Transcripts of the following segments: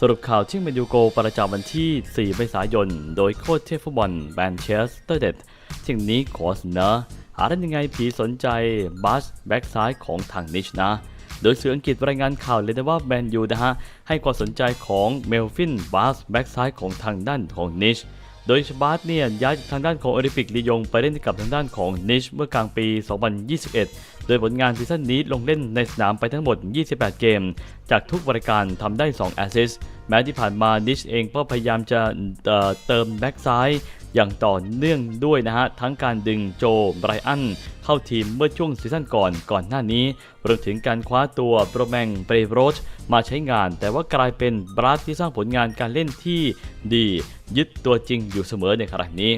สรุปข่าวที่แมนยูโกประจำวันที่ 4 เมษายน โดยโค้ชเทพฟุตบอลแมนเชสเตอร์เดดที่นี้ขอเสนอหาได้ยังไงผีสนใจบัสแบ็กซ้ายของทางนิชนะโดยสื่ออังกฤษรายงานข่าวเลยนะว่าแมนยูนะฮะให้ความสนใจของเมลฟินบัสแบ็กซ้ายของทางด้านของนิช โดยชบาร์ตเนี่ยย้ายจากทางด้านของโอลิมปิกลียงไปเล่นกับทางด้านของนิชเมื่อกลางปี 2021 โดยผลงานซีซั่นนี้ลงเล่นในสนามไปทั้งหมด 28 เกม จากทุกบริการทำได้ 2 แอสซิสต์แม้ที่ผ่านมานิชเองก็พยายามจะเติมแบ็กซ้าย อย่างต่อเนื่องด้วยนะฮะ ทั้งการดึงโจไบรอันเข้าทีมเมื่อช่วงซีซั่นก่อนก่อนหน้านี้รวมถึงการคว้าตัวโปรแมงเปรโรชมาใช้งาน แต่ว่ากลายเป็นบรัสที่สร้างผลงานการเล่นที่ดี ยึดตัวจริงอยู่เสมอในครั้งนี้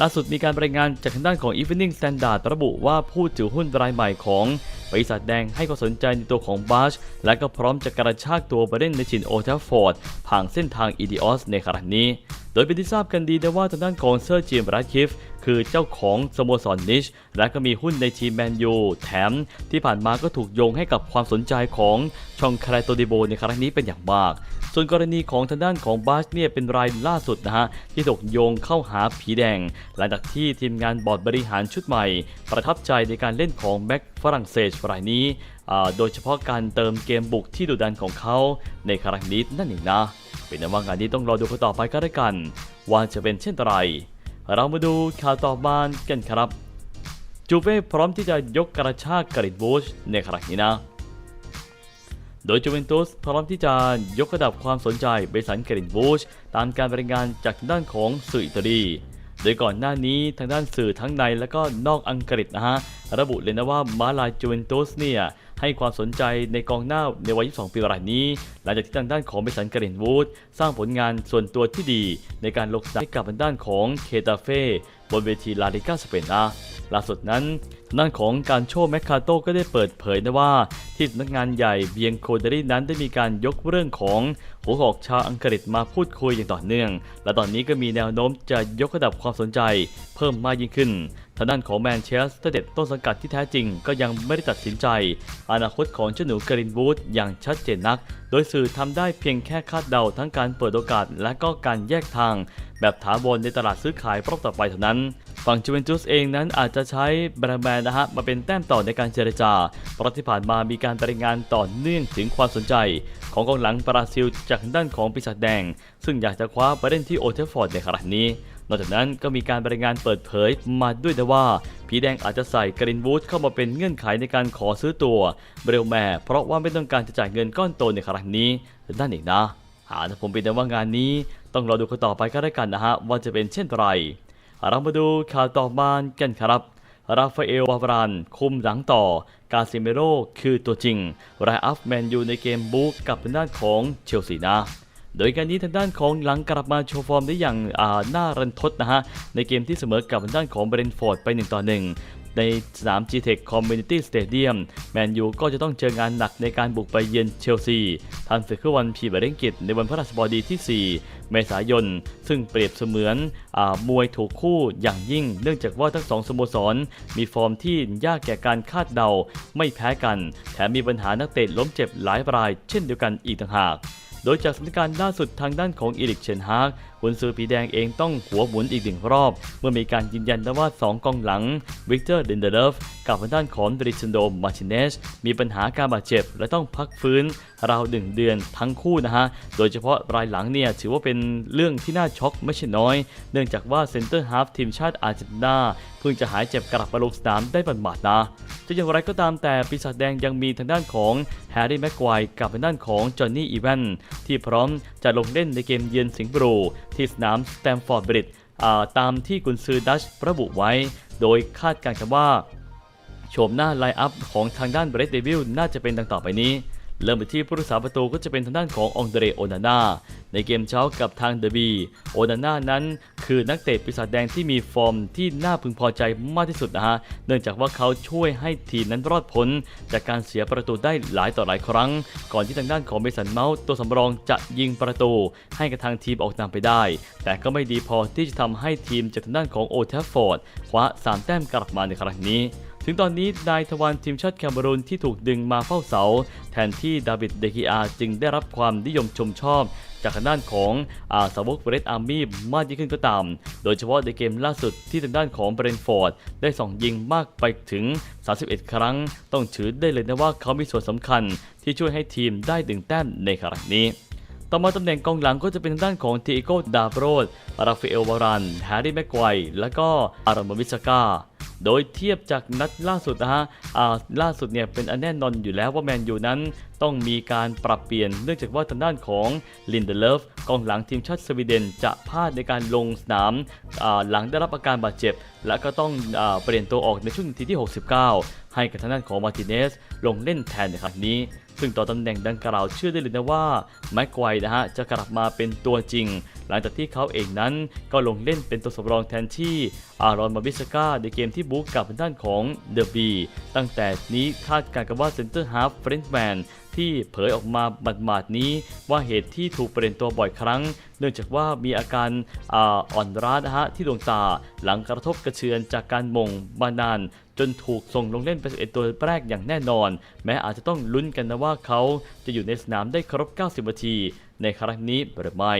ล่าสุดมีการรายงานจากทางด้านของ Evening Standard ระบุว่าผู้ถือหุ้นรายใหม่ของบริษัทแดงให้ความสนใจในตัวของบาชและก็พร้อมจะกระชากตัวไปเล่นในชินโอเทฟฟอร์ดผ่านเส้นทางอีดิออสในครั้งนี้ โดยเป็นที่ทราบกันดีนะว่าทางด้านของเซอร์จิมรัตคิฟคือเจ้าของสโมสรนิช และก็มีหุ้นในทีมแมนยูแถม ที่ผ่านมาก็ถูกโยงให้กับความสนใจของชองคาราโตดิโบในครั้งนี้เป็นอย่างมาก ส่วนกรณีของทางด้านของบาสเนี่ยเป็นรายล่าสุดนะฮะที่ถูกโยงเข้าหาผีแดง หลังจากที่ทีมงานบอร์ดบริหารชุดใหม่ ประทับใจในการเล่นของแบ็กฝรั่งเศสรายนี้ โดยเฉพาะการเติมเกมบุกที่ดุดันของเขาในครั้งนี้นั่นเองนะ เป็นนว่างานนี้ต้องรอดูกันต่อไปก็ได้วกัน ว่าจะเป็นเช่นไร เรามาดูข่าวต่อมากันครับ จูเว่พร้อมที่จะยกกระชากกริดบูชในครั้งนี้นะ โดยจูเวนตุสพร้อมที่จะยกระดับความสนใจเบสันเกรินบูชตามการรายงานจากทางด้านของสื่ออิตาลีโดยก่อนหน้านี้ทางด้านสื่อทั้งในและก็นอกอังกฤษนะฮะ ระบุเลยนะว่ามาลาจูเวนตุสเนี่ย ให้ความสนใจในกองหน้าในวัย 22 ปีรายนี้ หลังจากที่ทางด้านของเบสันเกรินวูดสร้างผลงานส่วนตัวที่ดี ในการลงสนามให้กับทางด้านของเคตาเฟ่ บนเวทีลาลิกาสเปนนะล่าสุดนั้นด้านของการโชว์แมคคาโตก็ได้เปิดเผยนะว่า ที่สำนักงานใหญ่เบียงโคเดรีนั้นได้มีการยกเรื่องของหัวหอกชาวอังกฤษมาพูดคุยอย่างต่อเนื่อง และตอนนี้ก็มีแนวโน้มจะยกระดับความสนใจเพิ่มมากยิ่งขึ้น ทางด้านของแมนเชสเตอร์เด็ดต้นสังกัดที่แท้จริงก็ยังไม่ได้ตัดสินใจ อนาคตของเจ้าหนูกรินวูดอย่างชัดเจนนัก โดยสื่อทำได้เพียงแค่คาดเดาทั้งการเปิดโอกาสและก็การแยกทาง แบบถาวรในตลาดซื้อขายรอบต่อไปเท่านั้น ฝั่งจูเวนตุสเองนั้นอาจจะใช้แบรนด์แมนนะฮะมาเป็นแต้มต่อในการเจรจา เพราะที่ผ่านมามีการรายงานต่อเนื่องถึงความสนใจ ของกองหลังบราซิลจากด้านของปีศาจแดง ซึ่งอยากจะคว้าไปเล่นที่โอเทฟฟอร์ดในครั้งนี้นอกจากนั้นก็มีการรายงานเปิดเผยมาด้วยนะว่า ผีแดงอาจจะใส่กรินวูดเข้ามาเป็นเงื่อนไขในการขอซื้อตัวเบรลแมร์เพราะว่าไม่ต้องการจะจ่ายเงินก้อนโตในครั้งนี้นั่นเองนะหากผมเป็นแต่ว่างานนี้ ต้องรอดูกันต่อไปก็ได้กันนะฮะว่าจะเป็นเช่นไร เรามาดูข่าวต่อมากันครับ ราฟาเอลวาวรานคุมหลังต่อกาซิเมโรคือตัวจริงไรอัฟแมนยูในเกมบุกกับทางด้านของเชลซีนะโดยการนี้ทางด้านของหลังกลับมาโชว์ฟอร์มได้อย่างาน่ารันทดนะฮะในเกมที่เสมอกับทางด้านของเบรนฟอร์ดไป1ต่อ1 ในสนาม G-Tech Community Stadium แมนยูก็จะต้องเจองานหนักในการบุกไปเยือนเชลซีทันศึกวันพรีเบรนกิตในวันพฤหัสบดีที่ 4 เมษายน ซึ่งเปรียบเสมือนอมวยถูกคู่อย่างยิ่ง เนื่องจากว่าทั้งสองสโมสร มีฟอร์มที่ยากแก่การคาดเดาไม่แพ้กัน แถมมีปัญหานักเตะล้มเจ็บหลายรายเช่นเดียวกันอีกต่างหาก โดยจากสถานการณ์ล่าสุดทางด้านของอีริกเชนฮากกุนซือผีแดงเองต้องหัวหมุนอีกหนึ่งรอบ เมื่อมีการยืนยันว่า 2กองหลังวิกเตอร์เดนเดเลฟกับทางด้านของดริชันโดมาร์ติเนสมีปัญหาการบาดเจ็บและต้องพักฟื้น ราวหนึ่งเดือนทั้งคู่นะฮะ โดยเฉพาะรายหลังเนี่ยถือว่าเป็นเรื่องที่น่าช็อกไม่ใช่น้อย เนื่องจากว่าเซนเตอร์ฮาฟทีมชาติอาร์เจนตินาเพิ่งจะหายเจ็บกลับมาลงสนามได้บัดนะจะอย่างไรก็ตามแต่ปีศาจแดงยังมีทางด้านของแฮร์รี่แม็กควายกับทางด้านของจอห์นนี่อีแวนที่พร้อมจะลงเล่นในเกมเยือนสิงห์บรูที่สนามสแตมฟอร์ดบริดจ์ตามที่กุนซือดัชระบุไว้ โดยคาดการณ์กันว่า โฉมหน้าไลน์อัพของทางด้านเบรดเดวิลน่าจะเป็นดังต่อไปนี้ เริ่มไปที่ผู้รักษาประตูก็จะเป็นทางด้านขององเดรโอนาน่าในเกมเช้ากับทางเดบีโอนาน่านั้นคือนักเตะปีศาจแดงที่มีฟอร์มที่น่าพึงพอใจมากที่สุดนะฮะ เนื่องจากว่าเขาช่วยให้ทีมนั้นรอดพ้นจากการเสียประตูได้หลายต่อหลายครั้ง ก่อนที่ทางด้านของเมสันเมาส์ตัวสำรองจะยิงประตู ให้กับทางทีมออกนำไปได้ แต่ก็ไม่ดีพอที่จะทำให้ทีมจากทางด้านของโอเทฟฟอร์ดคว้าสามแต้มกลับมาในครั้งนี้ ถึงตอนนี้นายทวารทีมชาติแคเมรูนที่ถูกดึงมาเฝ้าเสา แทนที่ดาวิดเดกิอาจึงได้รับความนิยมชมชอบ จากทางด้านของอาสาวกเบรดอาร์มี่มากยิ่งขึ้นก็ตาม โดยเฉพาะในเกมล่าสุดที่ทางด้านของเบรนฟอร์ดได้ส่องยิงมากไปถึง 31 ครั้ง ต้องถือได้เลยนะว่าเขามีส่วนสำคัญ ที่ช่วยให้ทีมได้ดึงแต้มในครั้งนี้ต่อมาตำแหน่งกองหลังก็จะเป็นทางด้านของทีโกดาโบรด ราฟาเอลวารัน แฮร์รี่แม็กไกวและก็อารามวิสกา โดยเทียบจากนัดล่าสุดนะฮะอ่าล่าสุดเนี่ยเป็นอันแน่นอนอยู่แล้วว่าแมนยูนั้นต้องมีการปรับเปลี่ยนเนื่องจากว่าทางด้านของลินเดเลฟกองหลังทีมชาติสวีเดนจะพลาดในการลงสนามาหลังได้รับอาการบาดเจ็บ และก็ต้องอเปลี่ยนตัวออกในช่วงนาทีที่ 69 ให้กับทางด้านของมาร์ติเนสลงเล่นแทนในครั้งนี้ ซึ่งต่อตำแหน่งดังกล่าวเชื่อได้เลยนะว่าแม็กไกว์นะฮะจะกลับมาเป็นตัวจริง หลังจากที่เขาเองนั้นก็ลงเล่นเป็นตัวสำรองแทนที่อารอนมาบิสกาในเกมที่บุกกับด้านของเดอะบีตั้งแต่นี้คาดการณ์กันว่าเซนเตอร์ฮาร์ฟเฟรนช์แมน ที่เผยออกมาหมาดๆนี้ ว่าเหตุที่ถูกเปลี่ยนตัวบ่อยครั้ง เนื่องจากว่ามีอาการอ,อ่อนร้านะฮะที่ดวงตาหลังกระทบกระเชือนจากการมงมานาน จนถูกส่งลงเล่นเป็น11ตัวแรกอย่างแน่นอน แม้อาจจะต้องลุ้นกันนะว่าเขาจะอยู่ในสนามได้ครบ 90นาทีในครั้งนี้หรือไม่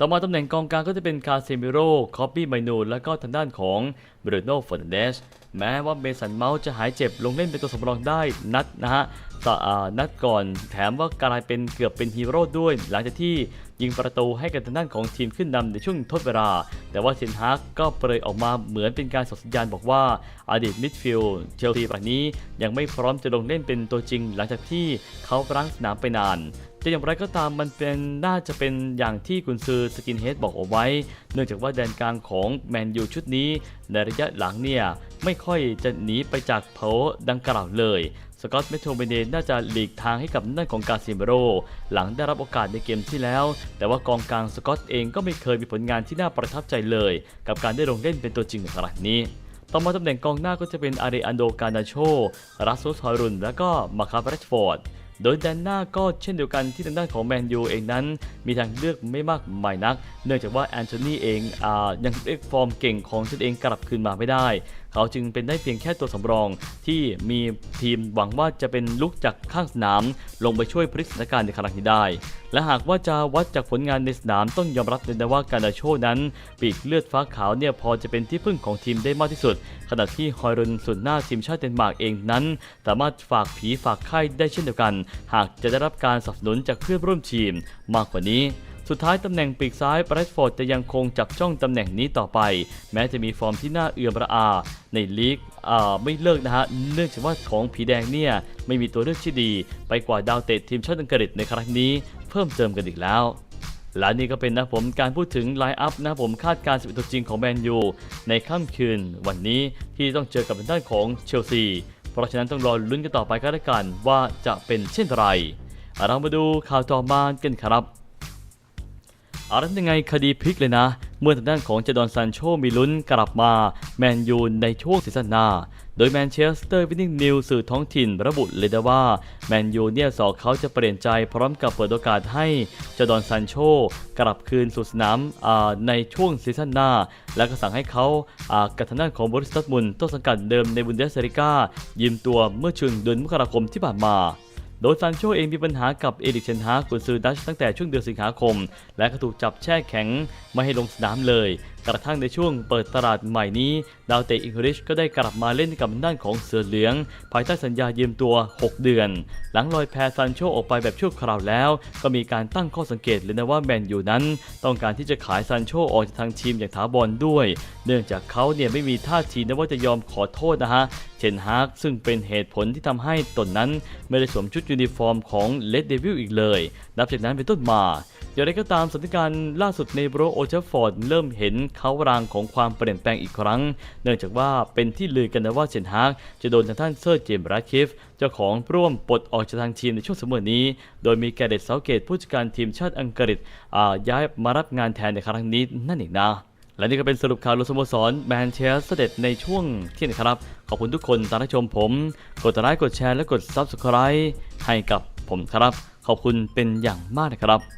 ต่อมาตำแหน่งกองกลางก็จะเป็นคาเซมิโร่คอปปี้ไมนูและก็ทางด้านของเบรโน่ฟอนเดสแม้ว่าเมสันเมาส์จะหายเจ็บลงเล่นเป็นตัวสำรองได้นัดนะฮะต่อนัดก่อนแถมว่ากลายเป็นเกือบเป็นฮีโร่ด้วย หลังจากที่ ยิงประตูให้กับทางด้านของทีมขึ้นนำในช่วงทดเวลา แต่ว่าเซนฮากก็เปรยออกมาเหมือนเป็นการส่งสัญญาณบอกว่าอดีตมิดฟิลด์เชลซีแบบนี้ยังไม่พร้อมจะลงเล่นเป็นตัวจริง หลังจากที่เขารั้งสนามไปนานจะอย่างไรก็ตามมันเป็นน่าจะเป็นอย่างที่กุนซือสกินเฮดบอกเอาไว้ เนื่องจากว่าแดนกลางของแมนยูชุดนี้ ในระยะหลังเนี่ย ไม่ค่อยจะหนีไปจากโผดังกล่าวเลย สกอตต์เมโทรเบเนน่าจะหลีกทางให้กับด้านของกาซิเมโร หลังได้รับโอกาสในเกมที่แล้ว แต่ว่ากองกลางสกอตต์เองก็ไม่เคยมีผลงานที่น่าประทับใจเลย กับการได้ลงเล่นเป็นตัวจริงในครั้งนี้ต่อมาตำแหน่งกองหน้าก็จะเป็นอาริอันโดกานาโชรัสซุสฮอยรุน และก็มาคาเบรชฟอร์ด โดยแดนหน้าก็เช่นเดียวกันที่ทางด้านของแมนยูเองนั้น มีทางเลือกไม่มากมายนัก เนื่องจากว่าแอนโทนีเองอยังเรียกฟอร์มเก่งของตนเองกลับคืนมาไม่ได้เขาจึงเป็นได้เพียงแค่ตัวสำรอง ที่มีทีมหวังว่าจะเป็นลุกจากข้างสนาม ลงไปช่วยพลิกสถานการณ์ในครั้งนี้ได้ และหากว่าจะวัดจากผลงานในสนามต้องยอมรับเลยนะว่าการดาโชนั้น ปีกเลือดฟ้าขาวเนี่ยพอจะเป็นที่พึ่งของทีมได้มากที่สุด ขณะที่ฮอยรุนส่วนหน้าทีมชาติเดนมาร์กเองนั้น สามารถฝากผีฝากไข้ได้เช่นเดียวกัน หากจะได้รับการสนับสนุนจากเพื่อนร่วมทีม มากกว่านี้ สุดท้ายตำแหน่งปีกซ้ายแบรดฟอร์ดจะยังคงจับจ้องตำแหน่งนี้ต่อไป แม้จะมีฟอร์มที่น่าเอือมระอา ในลีกไม่เลิกนะฮะเนื่องจากว่าของผีแดงเนี่ยไม่มีตัวเลือกที่ดี ไปกว่าดาวเตะทีมชาติอังกฤษในครั้งนี้เพิ่มเติมกันอีกแล้วและนี่ก็เป็นนะผมการพูดถึงไลน์อัพนะผมคาดการณ์สิบตัวจริงของแมนยูในค่ำคืนวันนี้ที่ต้องเจอกับทางด้านของเชลซี เพราะฉะนั้นต้องรอลุ้นกันต่อไปก็แล้วกันว่าจะเป็นเช่นไร เรามาดูข่าวต่อมากันครับ อะไรยังไงคดีพลิกเลยนะ เมื่อทางด้านของเจดอนซันโชมีลุ้นกลับมา แมนยูในช่วงซีซั่นหน้า โดยแมนเชสเตอร์วินนิ่งนิวสื่อท้องถิ่นระบุเลยนะว่า แมนยูเนี่ยสอกเขาจะเปลี่ยนใจพร้อมกับเปิดโอกาสให้เจดอนซันโชกลับคืนสู่สนามในช่วงซีซั่นหน้า และก็สั่งให้เขาากับทางด้านของบริสตัดมุนต้นสังกัดเดิมในบุนเดสเซริกายืมตัวเมื่อช่วงเดือนมกราคมที่ผ่านมา โดยซานโชเองมีปัญหากับเอริกเชนฮากกุนซือดัชตั้งแต่ช่วงเดือนสิงหาคม และก็ถูกจับแช่แข็งไม่ให้ลงสนามเลยกระทั่งในช่วงเปิดตลาดใหม่นี้ ดาวเตะอังกฤษก็ได้กลับมาเล่นกับด้านของเสือเหลือง ภายใต้สัญญายืมตัว 6 เดือน หลังลอยแพซานโชออกไปแบบชั่วคราวแล้ว ก็มีการตั้งข้อสังเกตเลยนะว่าแมนยูนั้น ต้องการที่จะขายซานโชออกจากทางทีมอย่างถาวรด้วย เนื่องจากเขาเนี่ยไม่มีท่าทีนะว่าจะยอมขอโทษนะฮะเชนฮากซึ่งเป็นเหตุผลที่ทำให้ตนนั้นไม่ได้สวมชุดยูนิฟอร์มของเลดเดวิลอีกเลย นับจากนั้นเป็นต้นมาอย่างไรก็ตามสถานการณ์ล่าสุดในโบรโอเชฟฟอร์ดเริ่มเห็นเขารางของความเปลี่ยนแปลงอีกครั้ง เนื่องจากว่าเป็นที่ลือกันนะว่าเชนฮากจะโดนทางท่านเซอร์เจมส์รัคิฟเจ้าของร่วมปลดออกจากทางทีมในช่วงเสมอนี้ โดยมีแกเรตเซาเกตผู้จัดการทีมชาติอังกฤษย้ายมารับงานแทนในครั้งนี้นั่นเองนะและนี่ก็เป็นสรุปข่าวลงสโมสรแมนเชสเตอร์ในช่วงเที่ยงครับ ขอบคุณทุกคนที่รับชมผม กดไลค์กดแชร์และกด Subscribe ให้กับผมครับ ขอบคุณเป็นอย่างมากนะครับ